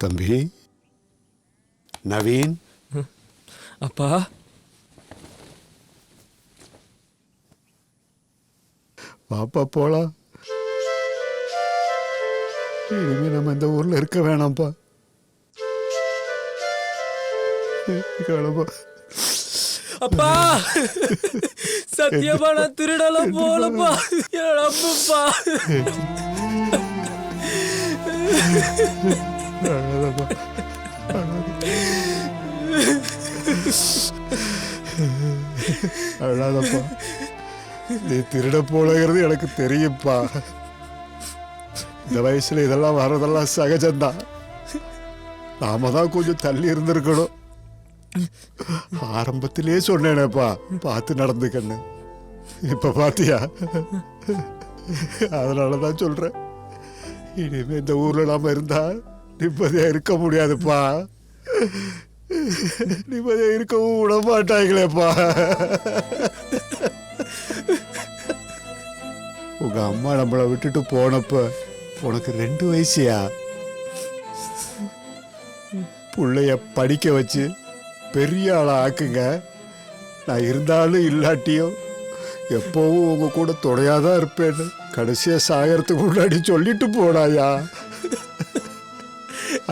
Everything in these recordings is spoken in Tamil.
தம்பி. நவீன். அப்பா. வாப்பா போலாம். இனிமே நம்ம இந்த ஊர்ல இருக்க வேணாம்ப்பா. அப்பா. சத்தியமா நான் திருடல போலப்பா. என்னோட அப்பப்பா அழாதப்பா. நீ திருட போலங்கிறது எனக்கு தெரியும்ப்பா. இந்த வயசுல இதெல்லாம் வர்றதெல்லாம் சகஜம்தான் நாம தான் கொஞ்சம் தள்ளி இருந்திருக்கணும். ஆரம்பத்திலே சொன்னேனேப்பா பார்த்து நடந்துக்கண்ணு இப்ப பாத்தியா? அதனாலதான் சொல்றேன். இனிமே இந்த ஊர்ல நாம இருந்தா நிம்மதியா இருக்க முடியாதுப்பா. நிம்மதியா இருக்கவும் விட மாட்டாங்களேப்பா உங்க அம்மா நம்மளை விட்டுட்டு போனப்ப உனக்கு ரெண்டு வயசியா? பிள்ளைய படிக்க வச்சு பெரிய ஆளாக ஆக்குங்க. நான் இருந்தாலும் இல்லாட்டியும் எப்போவும் உங்க கூட துணையாதான் இருப்பேன்னு கடைசியா சாகறதுக்கு முன்னாடி சொல்லிட்டு போனாயா?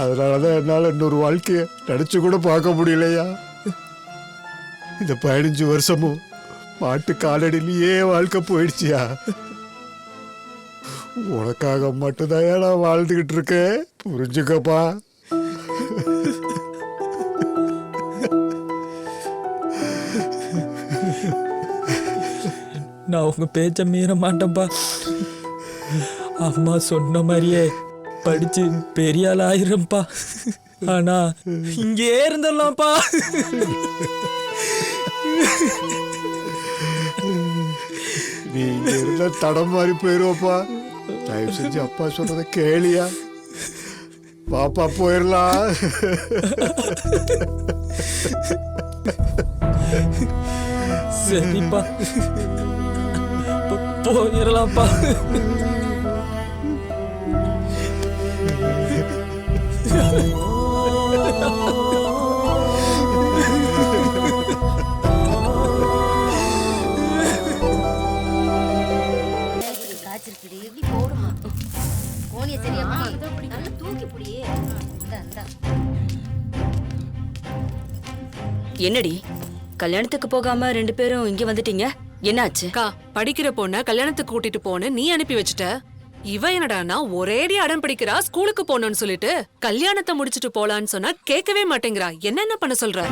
அதனால தான் என்னால் இன்னொரு வாழ்க்கையை நினச்சி கூட பார்க்க முடியலையா? இந்த பதினஞ்சு வருஷமும் மாட்டு காலடியிலேயே வாழ்க்கை போயிடுச்சியா? உனக்காக மட்டும்தான் நான் வாழ்ந்துக்கிட்டு இருக்கேன். புரிஞ்சுக்கப்பா. நான் உங்க பேச்ச மீற மாட்டேன்ப்பா அம்மா சொன்ன மாதிரியே படிச்சு பெரிய ஆள் ஆயிரம்ப்பா ஆனா இங்கே இருந்துடலாம்ப்பா. நீ இங்க இருந்தா தடம் மாறி போயிருவப்பா தயவு செஞ்சு அப்பா சொல்றத கேளியா. பாப்பா போயிடலாம். சரிப்பா. போ- போயிடலாம்ப்பா. என்னடி? கல்யாணத்துக்கு போகாம ரெண்டு பேரும் இங்க வந்துட்டீங்க? என்னாச்சு? கா படிக்கிற பொண்ண கல்யாணத்துக்கு கூட்டிட்டு போன நீ அனுப்பி வச்சுட்ட. இவ என்னடானா ஒரேடி அடம் பிடிக்கிறா ஸ்கூலுக்கு போகணும்னு சொல்லிட்டு கல்யாணத்தை முடிச்சிட்டு போலான்னு சொன்னா கேட்கவே மாட்டேங்கிறா. என்னென்ன பண்ண சொல்ற?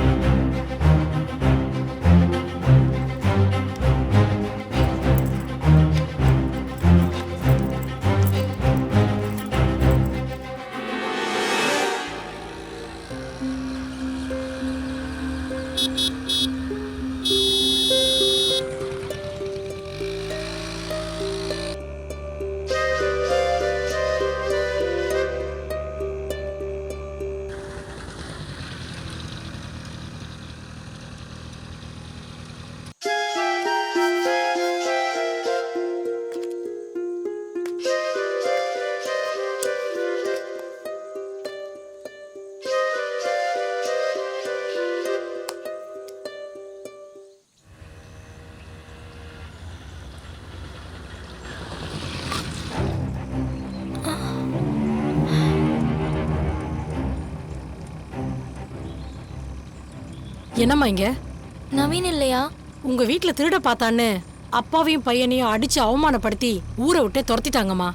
என்னம்மா இங்க? நவீன் இல்லையா? உங்க வீட்ல திருட பார்த்தான்னு அப்பாவையும் பையனையும் அடிச்சு அவமானப்படுத்தி ஊரை விட்டே துரத்திட்டாங்கம்மா.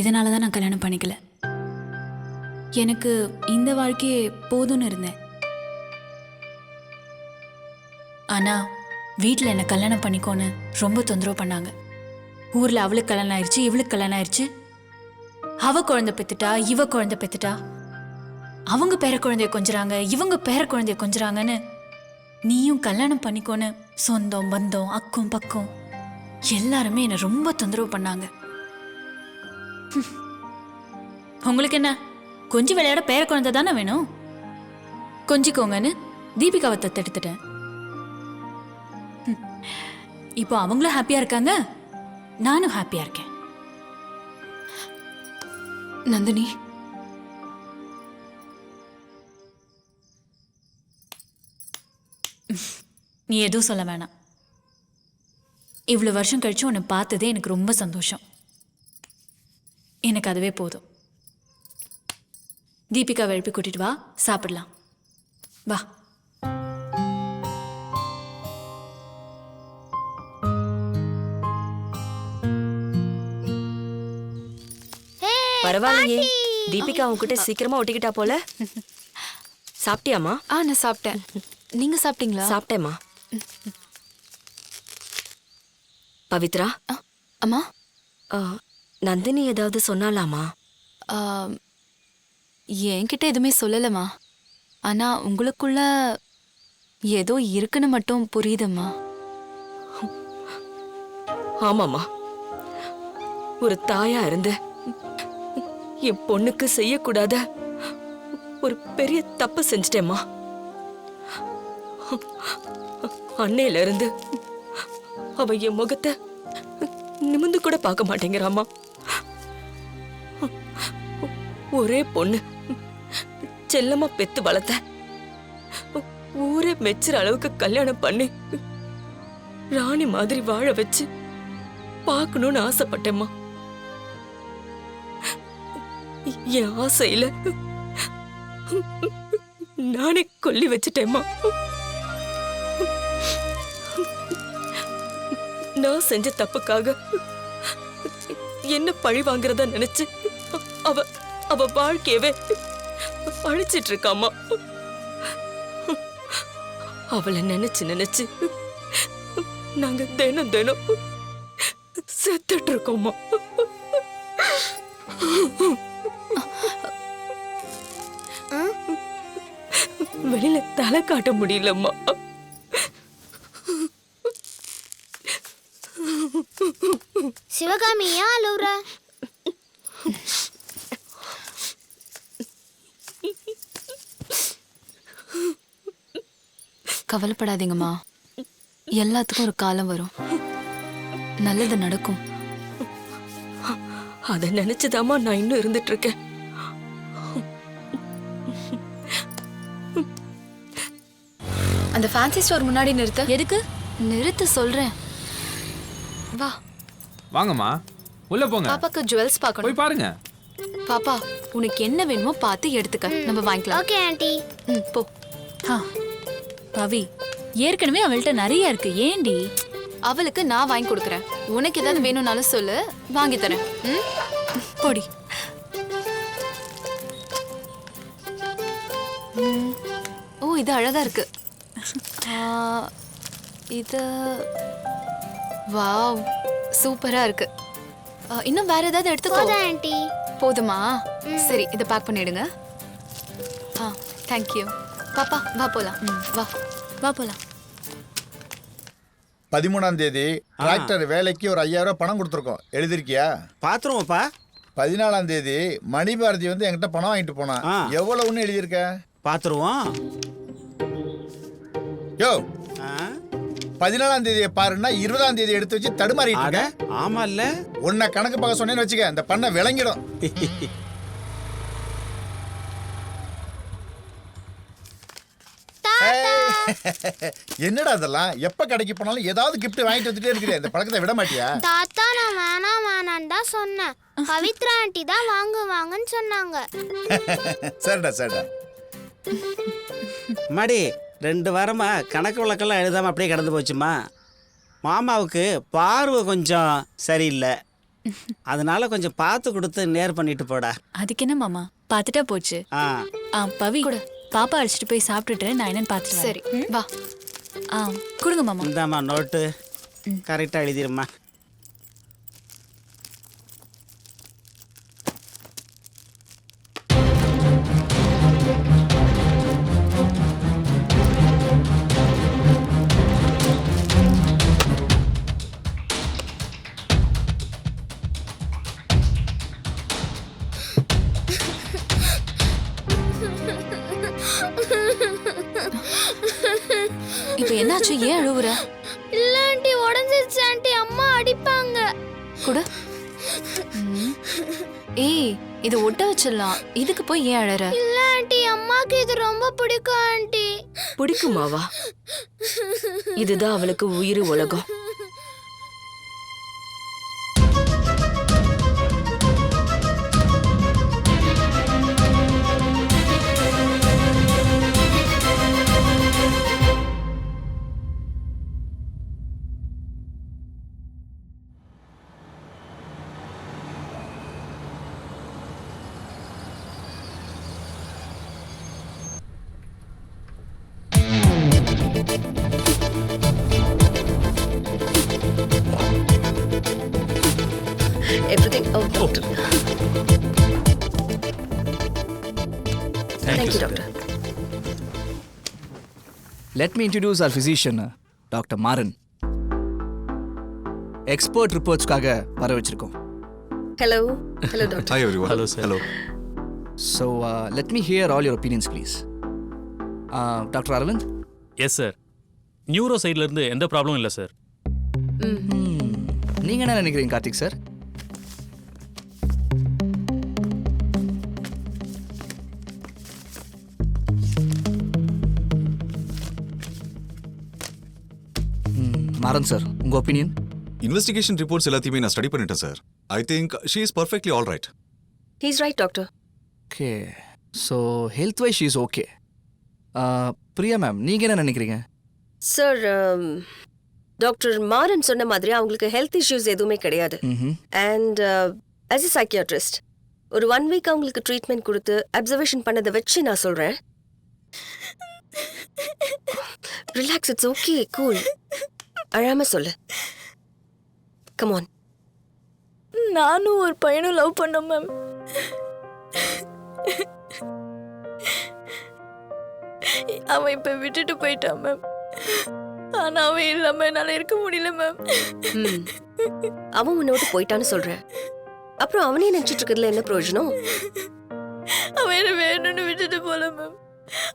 இதனால தான் நான் கல்யாணம் பண்ணிக்கல. எனக்கு இந்த வாழ்க்கையே போதும்னு இருந்தேன். ஆனால் வீட்டில் என்னை கல்யாணம் பண்ணிக்கோன்னு ரொம்ப தொந்தரவு பண்ணாங்க. ஊரில் அவளுக்கு கல்யாணம் ஆயிடுச்சு இவளுக்கு கல்யாணம் ஆயிடுச்சு அவ குழந்தை பெத்துட்டா இவ குழந்தை பெத்துட்டா? அவங்க பேர குழந்தைய கொஞ்சறாங்க இவங்க பேர குழந்தைய கொஞ்சறாங்கன்னு நீயும் கல்யாணம் பண்ணிக்கோன்னு சொந்தம் பந்தம் அக்கம் பக்கம் எல்லாருமே என்னை ரொம்ப தொந்தரவு பண்ணாங்க. உங்களுக்கு என்ன கொஞ்சம் விளையாட பேர குழந்தை தானே வேணும்? கொஞ்சிக்கோங்கன்னு தீபிகாவை தத்தெடுத்துட்டேன். இப்போ அவங்களும் ஹாப்பியா இருக்காங்க? நானும் ஹாப்பியா இருக்கேன். நந்தினி. நீ எதுவும் சொல்ல வேணாம். இவ்வளோ வருஷம் கழிச்சு உன்னை பார்த்ததே எனக்கு ரொம்ப சந்தோஷம். எனக்கு அதுவே போதும். தீபிகா எழுப்பி கூட்டிட்டு வா சாப்பிடலாம். வா. பரவாயில்லையே. தீபிகா உன்கிட்ட சீக்கிரமா ஒட்டிக்கிட்டா போல? சாப்பிட்டியாமா ஆ நான் சாப்பிட்டேன். நீங்க சாப்பிட்டீங்களா? சாப்பிட்டேம்மா. பவித்ரா? ஆ, அம்மா? நந்தினி ஏதாவது சொன்னாலாமா? என்கிட்ட எதுவுமே சொல்லலம்மா. ஆனா உங்களுக்குள்ள ஏதோ இருக்குன்னு மட்டும் புரியுதம்மா. ஆமாமா ஒரு தாயா இருந்து என் பொண்ணுக்கு செய்யக்கூடாத ஒரு பெரிய தப்பு செஞ்சிட்டேம்மா. அன்னையில இருந்து அவ என் முகத்தை நிமிந்து கூட பார்க்க மாட்டேங்கிறாம்மா. ஒரே பொண்ணு. செல்லமா பெத்து வளர்த்த. ஊரே மெச்சுற அளவுக்கு கல்யாணம் பண்ணி ராணி மாதிரி வாழ வச்சு பார்க்கணும்னு ஆசைப்பட்டேம்மா. என் ஆசையில நானே கொல்லி வச்சுட்டேம்மா. நான் செஞ்ச தப்புக்காக என்ன பழி வாங்குறதா நினைச்சு அவ அவ வாழ்க்கையவே அழிச்சிட்டு இருக்காமா அவளை நினைச்சு நினைச்சு நாங்க தினம் தினம் செத்துட்டு இருக்கோமா வெளியில தலை காட்ட முடியலம்மா. சிவகாமி ஏன் அழுவுற கவலைப்படாதீங்கம்மா. எல்லாத்துக்கும் ஒரு காலம் வரும். நல்லது நடக்கும். அதை நினைச்சுதாம்மா நான் இன்னும் இருந்துட்டு இருக்கேன் அந்த ஃபேன்சி ஸ்டோர் முன்னாடி நிறுத்த. எதுக்கு? நிறுத்த சொல்றேன். வா. வாங்கம்மா. உள்ள போங்க. பாப்பாக்கு ஜுவல்ஸ் பார்க்கணும். போய் பாருங்க. பாப்பா உனக்கு என்ன வேணுமோ பார்த்து எடுத்துக்க. நம்ம வாங்கிக்கலாம். ஓகே ஆண்டி ம் போ. ஆ. பவி ஏற்கனவே அவள்கிட்ட நிறைய இருக்கு. ஏண்டி? அவளுக்கு நான் வாங்கி கொடுக்குறேன். உனக்கு ஏதாவது வேணும்னாலும் சொல்லு. வாங்கி தரேன். ம்? போடி. ஓ இது அழகா இருக்கு. இது வாவ் சூப்பரா இருக்கு. இன்னும் வேற ஏதாவது எடுத்துக்கோ. போதும் ஆண்டி. போதுமா? சரி இதை பேக் பண்ணிடுங்க. ஆ தேங்க்யூ பாப்பா வா போலாம். வா. வா போலாம். பதிமூணாம் தேதி டிராக்டர் வேலைக்கு ஒரு ஐயாயிரம் ரூபாய் பணம் கொடுத்துருக்கோம். எழுதிருக்கியா? பாத்துருவோம்ப்பா. பதினாலாம் தேதி மணிபாரதி வந்து என்கிட்ட பணம் வாங்கிட்டு போனான் ஆ. எவ்வளவுன்னு எழுதியிருக்க? பாத்துருவோம். யோ ஆ? பதினாலாம் தேதியை பாருன்னா இருபதாம் தேதி எடுத்து வச்சு தடுமாறிட்டு அட இருக்க. ஆமா இல்ல உன்னை கணக்கு பார்க்க சொன்னேன்னு வச்சுக்க இந்த பண்ண விளங்கிடும் ஏய், என்னடா அதெல்லாம் எப்ப கடைக்கு போனாலும் ஏதாவது gift வாங்கிட்டு வந்துட்டே இருக்கிறேன் இந்த பழக்கத்தை விட மாட்டியா? தாத்தா நான் வேணாம் வேணான்னு தான் சொன்னேன். பவித்ரா ஆண்டி தான் வாங்குவாங்கன்னு சொன்னாங்க. சரிடா சரிடா. மாடி ரெண்டு வாரமா கணக்கு வழக்கெல்லாம் எழுதாம அப்படியே கிடந்து போச்சுமா? மாமாவுக்கு பார்வை கொஞ்சம் சரியில்லை. அதனால கொஞ்சம் பார்த்து கொடுத்து நேர் பண்ணிட்டு போடா. அதுக்கு என்ன மாமா? பார்த்துட்டா போச்சு. ஆ. ஆ பவி பாப்பா அழைச்சிட்டு போய் சாப்பிட்டுட்டு நான் என்னன்னு பார்த்துட்டு சரி. வா. ஆ கொடுங்க மாமா. இந்தாம்மா நோட்டு கரெக்டாக எழுதிருமா இதுக்கு போய் ஏன் அழற? இல்ல ஆண்டி. அம்மாக்கு இது ரொம்ப பிடிக்கும் ஆண்டி. பிடிக்குமாவா? இதுதான் அவளுக்கு உயிர் உலகம். Thank you doctor let me introduce our physician doctor Maran expert ரிப்போர்ட்ஸ்க்காக வர வச்சிருக்கோம். Hello hello doctor hi every hello sir hello so let me hear all your opinions please doctor Aravind S sir neuro சைட்லேருந்து எந்த ப்ராப்ளமும் இல்லை சார் நீங்கள் என்ன நினைக்கிறீங்க கார்த்திக் சார் மாறன் சார் உங்கள் ஒப்பீனியன் இன்வெஸ்டிகேஷன் ரிப்போர்ட்ஸ் எல்லாத்தையுமே நான் ஸ்டடி பண்ணிட்டேன் sir I think she is perfectly all right he's right doctor okay so health wise is okay Priya ma'am நீங்கள் என்ன நினைக்கிறீங்க? சார் டாக்டர் மாறன் சொன்ன மாதிரி அவங்களுக்கு ஹெல்த் இஷ்யூஸ் எதுவுமே கிடையாது. அண்ட் ஆஸ் எ சைக்கியாட்ரிஸ்ட் ஒரு ஒன் வீக் அவங்களுக்கு ட்ரீட்மெண்ட் கொடுத்து அப்சர்வேஷன் பண்ணதை வச்சு நான் சொல்கிறேன் ரிலாக்ஸ் இட்ஸ் ஓகே கூல் அழாம சொல்லு. கமான் நானும் ஒரு பையனும் லவ் பண்ணோம் மேம் அவன் இப்ப விட்டுட்டு போயிட்டான் மேம் ஆனா அவன் இல்லாம என்னால இருக்க முடியல மேம் அவன் உன்னோட போயிட்டான்னு சொல்கிறேன் அப்புறம் அவனே நினச்சிட்டு இருக்கிறதுல என்ன பிரயோஜனம்? அவன் என்ன வேணும்னு விட்டுட்டு போல மேம்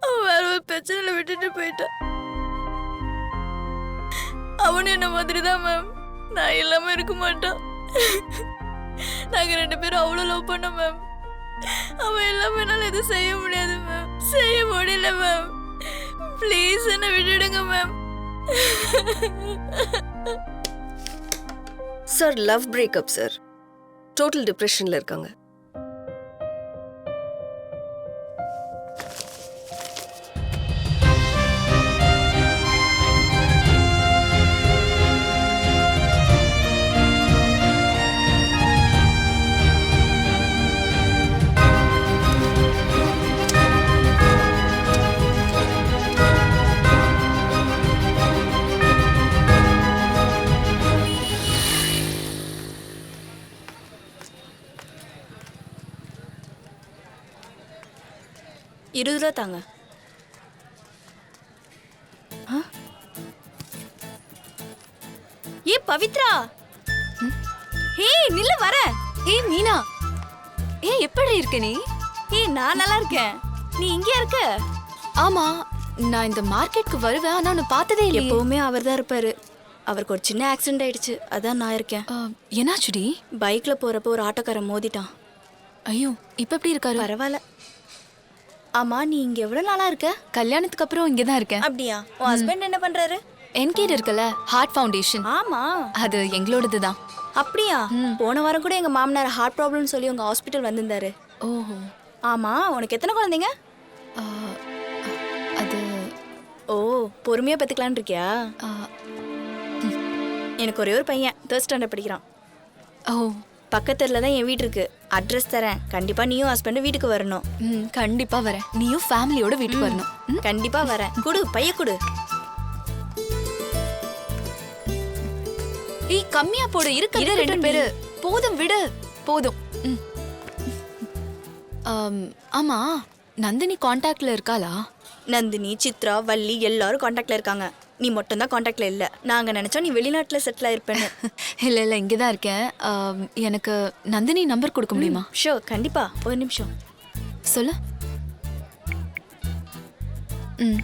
அவன் வேற ஒரு பிரச்சனையில விட்டுட்டு போயிட்டான். அவனும் என்ன மாதிரி தான் மேம் நான் இல்லாம இருக்க மாட்டான். நாங்க ரெண்டு பேரும் அவ்வளவு லவ் பண்ணோம் மேம் அவன் இல்லாம என்னால எதுவும் செய்ய முடியாது மேம் செய்ய முடியல மேம் ப்ளீஸ் என்ன விட்டுடுங்க ma'am sir love breakup sir total டிப்ரெஷனில் இருக்காங்க. இருபது ரூபா தாங்க ஏ பவித்ரா! ஹே நில்ல வர! ஏய் மீனா! ஏய் எப்படி இருக்க நீ? ஏ நான் நல்லா இருக்கேன். நீ இங்க இருக்க? ஆமா நான் இந்த மார்க்கெட்க்கு வருவேன் ஆனா உன்னை பார்த்ததே இல்லையே. எப்பவுமே அவர் தான் இருப்பாரு. அவருக்கு ஒரு சின்ன ஆக்சிடென்ட் ஆயிடுச்சு அதான் நான் இருக்கேன். என்னாச்சுடி பைக்ல போறப்போ ஒரு ஆட்டோக்காரன் மோதிட்டான். ஐயோ இப்ப எப்படி இருக்காரு? பரவாயில்ல. ஆமா நீ இங்க எவ்வளவு நாளா இருக்க? கல்யாணத்துக்கு அப்புறம் இங்க தான் இருக்கேன். அப்படியா? உன் ஹஸ்பண்ட் என்ன பண்றாரு? என்கேட் இருக்குல்ல ஹார்ட் ஃபவுண்டேஷன் ஆமா. அது எங்களோடது தான் அப்படியா போன வாரம் கூட எங்க மாமனார் ஹார்ட் ப்ராப்ளம்னு சொல்லி உங்க ஹாஸ்பிட்டல் வந்திருந்தாரு. ஓஹோ. ஆமா உனக்கு எத்தனை குழந்தைங்க? அது ஓ பொறுமையா பெத்துக்கலான்னு இருக்கியா? எனக்கு ஒரே ஒரு பையன் தேர்ட் ஸ்டாண்டர்ட் படிக்கிறான். ஓ. பக்கத்துல தான் என் வீடு இருக்கு. அட்ரஸ் தரேன். கண்டிப்பா நீயும் ஹஸ்பண்ட் வீட்டுக்கு வரணும். ம் கண்டிப்பா வரேன். நீயும் ஃபேமிலியோட வீட்டுக்கு வரணும். ம்? கண்டிப்பா வரேன். குடு பைய குடு. ஏய் கம்மியா போடு. இருக்க ரெண்டு இருக்கட்டும்டி. பேரு. போதும் விடு. போதும். ம். ஆம், ஆமா. நந்தினி காண்டாக்ட்ல இருக்காளா? நந்தினி சித்ரா வள்ளி எல்லாரும் காண்டாக்ட்ல இருக்காங்க. நீ மட்டும் தான் காண்டாக்ட்ல இல்ல நாங்க நினைச்சோம் நீ வெளிநாட்டுல செட்டில் ஆயிருப்பேன்னு. இல்ல இல்ல இங்க தான் இருக்கேன் எனக்கு நந்தினி நம்பர் கொடுக்க முடியுமா? ஷோ கண்டிப்பா. ஒரு நிமிஷம். சொல்லு. ம்.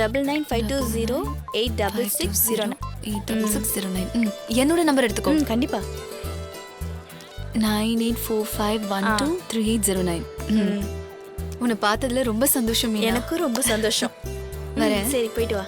Double nine five two zero eight double six zero eight double six zero nine என்னோட நம்பர் எடுத்துக்கோ. ம் கண்டிப்பா. Nine eight four five one two three eight zero nine உன்னை பார்த்ததுல ரொம்ப சந்தோஷம். எனக்கும் ரொம்ப சந்தோஷம். வரேன். சரி போயிட்டு வா.